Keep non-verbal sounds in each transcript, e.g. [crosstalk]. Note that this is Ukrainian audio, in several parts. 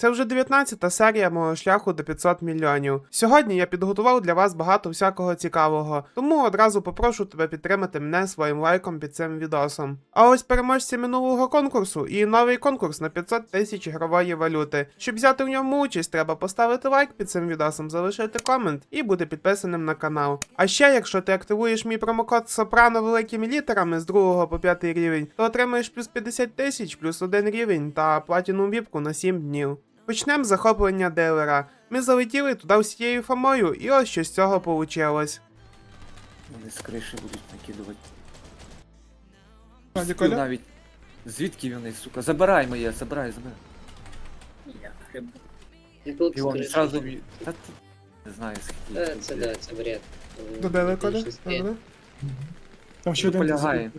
Це вже 19-та серія мого шляху до 500 мільйонів. Сьогодні я підготував для вас багато всякого цікавого, тому одразу попрошу тебе підтримати мене своїм лайком під цим відосом. А ось переможці минулого конкурсу і новий конкурс на 500 тисяч ігрової валюти. Щоб взяти в ньому участь, треба поставити лайк під цим відосом, залишити комент і бути підписаним на канал. А ще, якщо ти активуєш мій промокод Сопрано великими літерами з 2 по 5 рівень, то отримаєш плюс 50 тисяч, плюс 1 рівень та платіну віпку на 7 днів. Почнемо з захоплення дилера. Ми залетіли туди всією фамою, і ось що з цього получилось. Вони з криші будуть накидувати. Раді навіть. Звідки вони, сука? Забирай моє, забирай, забирай. Я хреб. І тут І вони Та ти не знаю, скільки. Е, їх Це тут, да, це бред. Е, Додали Коля? більшість Там ще один. Полягає.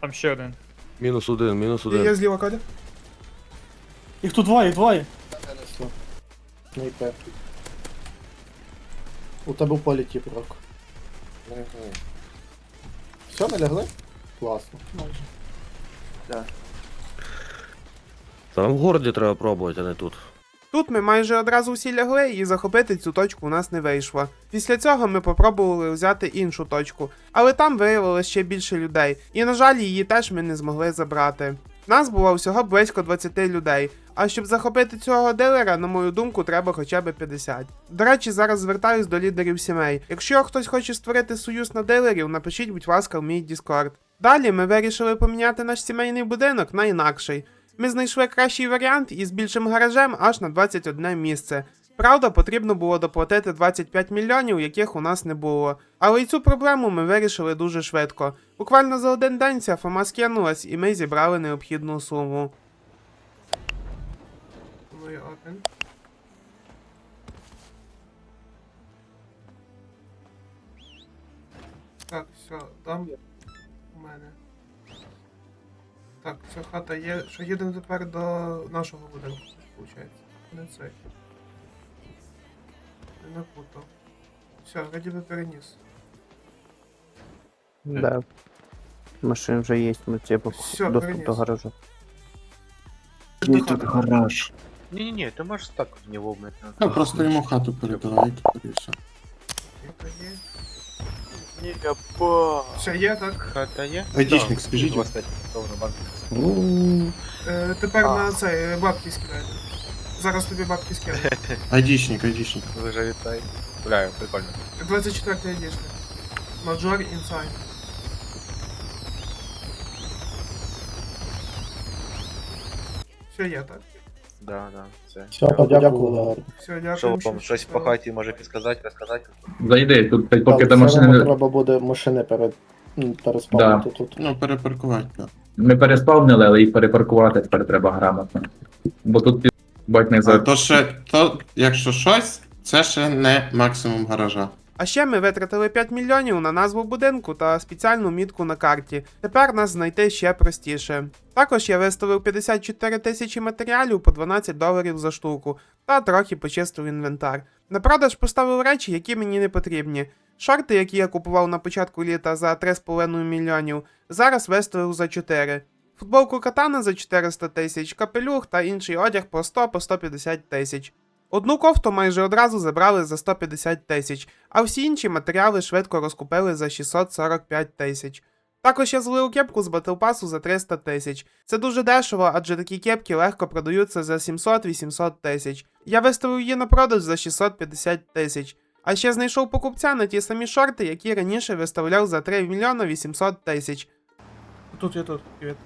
Там ще один. Мінус один, мінус один. зліва Коля? Їх тут двоє, двоє. Снайпер. У тебе в полі тіп рок. Все, не лягли? Класно. Да. Там в городі треба пробувати, а не тут. Тут ми майже одразу всі лягли, і захопити цю точку у нас не вийшло. Після цього ми попробували взяти іншу точку, але там виявилось ще більше людей, і на жаль, її теж ми не змогли забрати. Нас було всього близько 20 людей. А щоб захопити цього дилера, на мою думку, треба хоча б 50. До речі, зараз звертаюсь до лідерів сімей. Якщо хтось хоче створити союз на дилерів, напишіть, будь ласка, в мій Discord. Далі ми вирішили поміняти наш сімейний будинок на інакший. Ми знайшли кращий варіант із більшим гаражем аж на 21 місце. Правда, потрібно було доплатити 25 мільйонів, яких у нас не було. Але й цю проблему ми вирішили дуже швидко. Буквально за один день ця фома скинулась, і ми зібрали необхідну суму. Так, все, там у мене. Так, ця хата є. Що їдемо тепер до нашого будинку, виходить. Не цей. Не напутав. Все, вроді би переніс. Да. Машин вже є, ми типу Всё, доступ переніс. до гаражу. До хати. гараж. Не-не-не, ты можешь так в него блядь, Ну, на- просто йому хату перебирай, і все. Хата є. Не опа. Все є, так? Хата є? Айдішник, Да, скажіть. 25 ровно банк. Е, тепер А. на цей е, бабки скидайте. Зараз тобі бабки скину. [laughs] Айдішник, айдішник. Вы же витай. Бля, прикольно. 24 едішник. Маджор інсайд. Все є, так? Да, да, все. Все, подякували. Все, дякую. Що вам щось по хаті може підказати, розказати? Зайди, тут поки Поки до машини не- треба буде машини перед м, переспавнити тут. Ну, перепаркувати, так. ми переспавнили, але їх перепаркувати тепер треба грамотно. Бо тут бать не за. То ще, то, якщо щось, це ще не максимум гаража. А ще ми витратили 5 мільйонів на назву будинку та спеціальну мітку на карті. Тепер нас знайти ще простіше. Також я виставив 54 тисячі матеріалів по 12 доларів за штуку та трохи почистив інвентар. На продаж поставив речі, які мені не потрібні. Шорти, які я купував на початку літа за 3,5 мільйонів, зараз виставив за 4. Футболку катана за 400 тисяч, капелюх та інший одяг по 100 по 150 тисяч. Одну кофту майже одразу забрали за 150 тисяч, а всі інші матеріали швидко розкупили за 645 тисяч. Також я злив кепку з батлпасу за 300 тисяч. Це дуже дешево, адже такі кепки легко продаються за 700-800 тисяч. Я виставив її на продаж за 650 тисяч. А ще знайшов покупця на ті самі шорти, які раніше виставляв за 3 мільйона 800 тисяч. Тут я тут, привіт.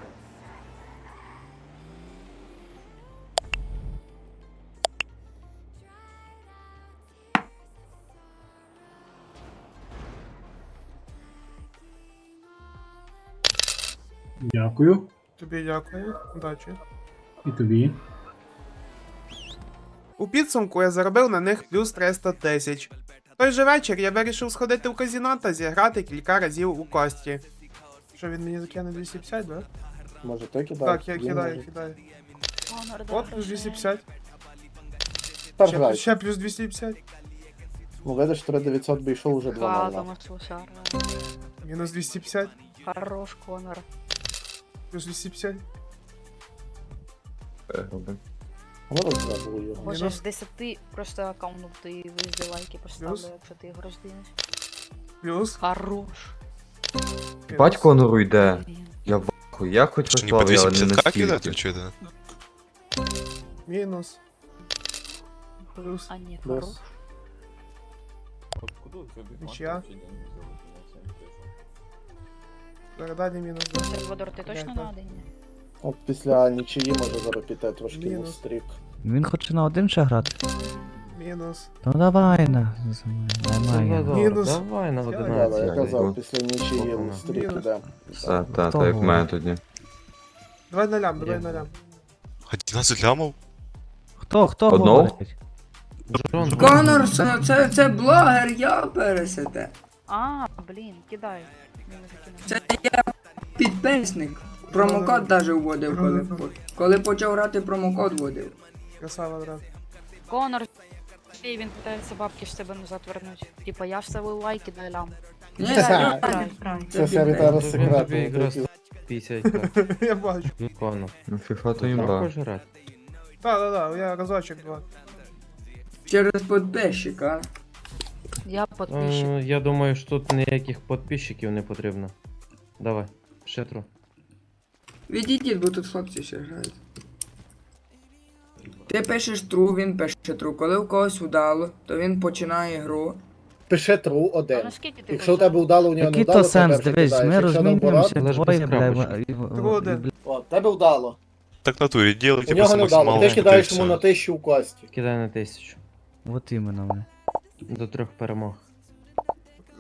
Дякую. Тобі дякую, удачі. І тобі. У підсумку я заробив на них плюс 300 тисяч. В той же вечір я вирішив сходити в казіно та зіграти кілька разів у кості. Що він мені закине 250, да? Може ти кидаєш? Так, я кидаю, кидаю. От плюс 250. Ще, ще плюс 250. Ну видиш, 3900 би йшов уже 2 Ладно. Мінус 250. Хорош, Конор. Плюс 250. Ну, розграбую його. Мінус. Можеш 10 просто аккаунтнути і везде лайки поставлю, Плюс. якщо ти його роздінеш. Плюс. Хорош. Бать конору йде. Я в ахуї. Я хоч Что, не послав, по але не 250к кидать, настільки. или что это? Мінус. Плюс. А ні, хорош. Плюс. Передання мінус. да. Сервадор, ти точно на один? От після нічиї може зараз піти трошки Мінус. на стрік. Він хоче на один ще грати. Мінус. Ну давай на. Наймає. Мінус. Давай на Але я казав, після нічиї на стрік Мінус. іде. Все, та, так як в мене тоді. Давай на лям, давай на лям. 11 лямов? Хто, хто Одного? говорить? Конор, це, це, це блогер, я пересете. А, блін, кидай. Це я підписник. Промокод даже вводив, коли, коли почав грати, промокод вводив. Красава, брат. Конор, і він питається бабки з тебе назад вернуть. Типа я вставив лайки, дай лям. Ні, це дай, дай. Секрету. 50 [laughs] Я бачу. Ну, фіфа то імба. Так, так, так, я разочок два. через підписчика. Я подписчик. Я думаю, що тут ніяких підписчиків не потрібно. Давай, ще тру. Відійдіть, бо тут хлопці ще грають. Ти пишеш тру, він пише тру. Коли у когось вдало, то він починає гру. Пише тру А один. наскільки ти Якщо у тебе вдало, у нього не Який вдало, то сенс, перший дивись, кидаєш. ми Якщо наоборот, розмінюємося двоє, бля. і- і- Труден. бля, О, тебе вдало. Так в натуре, делайте У нього просто не максимально. Ти кидаєш йому на тисячу у кості. Кидай на тисячу. От іменно. бля. До трьох перемог.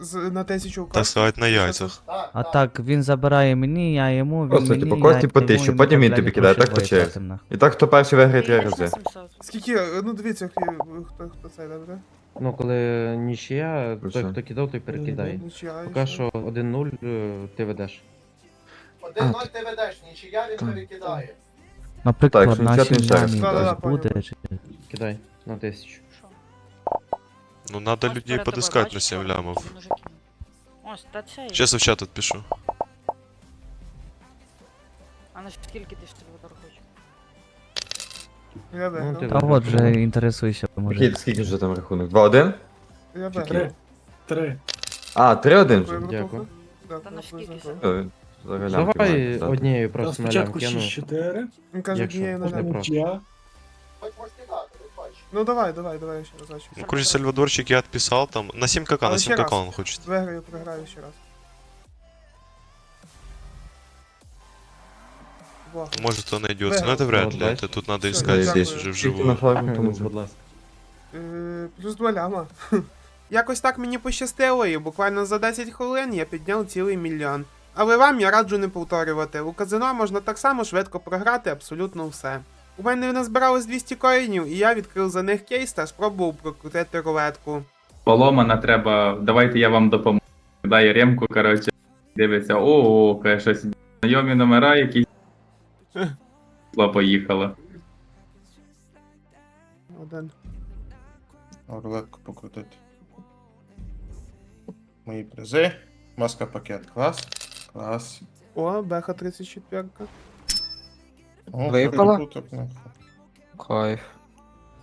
З, на тисячу Так сказать, на яйцах. А так, він забирає мені, я йому, він Просто, мені, типу, я кості по йому, тисячу, і потім він блядь, тобі кидає, гроші так по двоє черзі. платимо, нахуй. І так, хто перший виграє три рази. 700. Скільки, ну дивіться, хто, хто, хто це добре? Ну, коли нічия, той, той, хто хто кидав, той перекидає. Нічия. Поки що? що 1-0 е, ти ведеш. Один ноль ти ведеш, нічия він перекидає. Наприклад, Так, що наші Да-да-да, десь буде, чи... Кидай на тисячу. Що? Ну надо Ось людей перед тобою, подыскать на бачиш, 7 Конор? лямов. Він уже кинув. Ось, та це. Сейчас я в чат отпишу. А на скільки ти Сервадор хочеш? Я Ну, ти виграв. Та от вже інтересуйся, може. Скільки вже там рахунок? 2-1? Я Три. виграв. Три. А, 3-1 Дякую, вже. Дякую. братуха. Та Дякую, на скільки дякую. це? Е, зараз лямки Давай мають стати. однією Та просто на лям спочатку кину. 6-4. Він каже, Якщо однією на можна лям. просто. Я. Ну давай, давай, давай ще разочок. Ну, короче, Сальвадорчик я отписал там. На 7 кака, А, на ще 7 раз. кака он хочет. Виграю, програю ще раз. Во. Может он найдется, но Виграв. это вряд Вот, ли. бачиш? Это тут надо Всё, искать дякую. здесь уже Скільки на вживую. флагу, тому Будь ласка. Е, Плюс два ляма. [laughs] Якось так мені пощастило, і буквально за 10 хвилин я підняв цілий мільйон. Але вам я раджу не повторювати. У казино можна так само швидко програти абсолютно все. У мене назбиралось 200 коїнів, і я відкрив за них кейс та спробував прокрутити рулетку. Поломана треба. Давайте я вам допоможу. Дає ремку, коротше. Дивиться, о, каже, щось знайомі номера якісь. Ла поїхала. Один. Рулетку покрутити. Мої призи. Маска пакет. Клас. Клас. О, беха 34. О, Випала? нахуй. Кайф.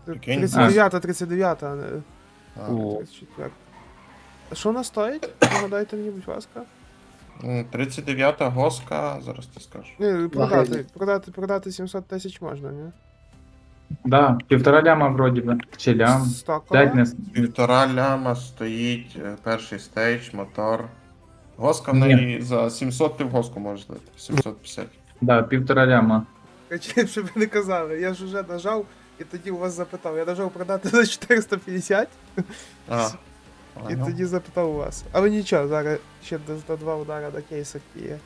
Прикинь. 39, 39, а не А, О. 34. А що вона стоїть? Нагадайте мені, будь ласка. м, 39-та госка, зараз ти скажеш. Ні, продати, продати, продати 700 тисяч можна, ні? Да, півтора ляма вроді би. Чи лям. Стокова? П'ять не. с- Півтора ляма стоїть е, перший стейдж, мотор. Госка в Ні. неї за 700 ти в госку можеш дати. 750. Да, півтора ляма. Хоча, щоб ви не казали, я ж уже нажав і тоді у вас запитав. Я нажав продати за 450 А. і понял. тоді запитав у вас. Але нічого, зараз ще до, до два удара до кейсах є.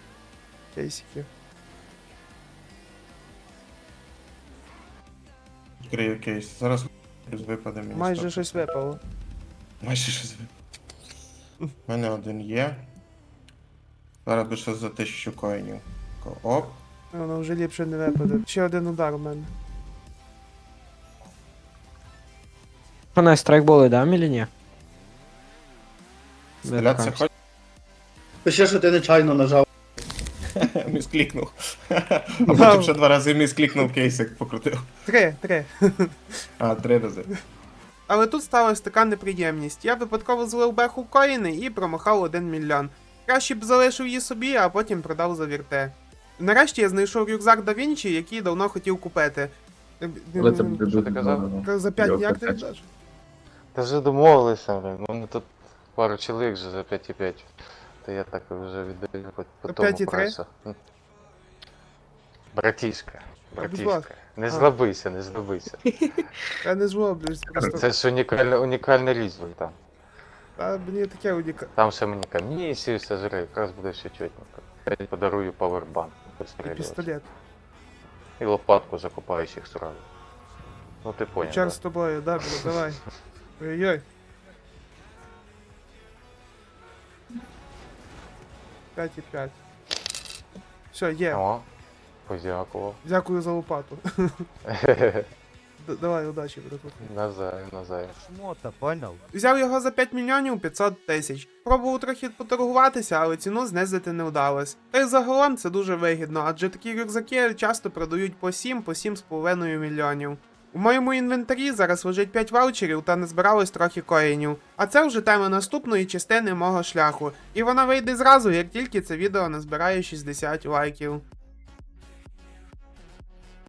Кейсики. Відкрию кейс. Зараз плюс випаде мені. Майже 100%. щось випало. Майже щось випаде. У мене один є. Зараз би ще за 1000 коїнів. Оп. Воно вже ліпше не випаде. Ще один удар у мене. Що на страйкболи дам или ні? Стрілятися хоч. Пише, що ти нечайно нажав. [laughs] Місклікнув. А потім ще два рази місклікнув кейсик покрутив. Три, три. [laughs] А, три рази. Але тут сталася така неприємність. Я випадково злив беху коїни і промахав 1 мільйон. Краще б залишив її собі, а потім продав за вірте. Нарешті я знайшов рюкзак Да Вінчі, який давно хотів купити. Але це буде ти дуже казав? дорого. За 5 Його як ти капець. віддаш? Та вже домовилися, блин. У мене тут пару чоловік вже за 5,5. То я так вже віддаю по, по тому 5,3? прайсу. Братішка, ласка. братішка. Не злобися, не злобися. Я не злоблюсь, просто. Це ж унікальна, унікальна річ блін, там. А мені таке уніка. Там ще мені комісію все жре, якраз буде все чотненько. Я подарую павербанк. І пострілювати. пістолет. І лопатку закопаючих сразу. Ну ти понял. Чар Да? з тобою, бля, давай. [laughs] Ой-ой. 5,5. Все, є. О, подякував. Дякую за лопату. [laughs] Д- Давай, удачі, брату. Назаєм, назаєм. Шмота, поняв? Взяв його за 5 мільйонів 500 тисяч. Пробував трохи поторгуватися, але ціну знизити не вдалось. Та й загалом це дуже вигідно, адже такі рюкзаки часто продають по 7 по 7,5 мільйонів. У моєму інвентарі зараз лежить 5 ваучерів та не збиралось трохи коїнів. А це вже тема наступної частини мого шляху. І вона вийде зразу, як тільки це відео назбирає 60 лайків.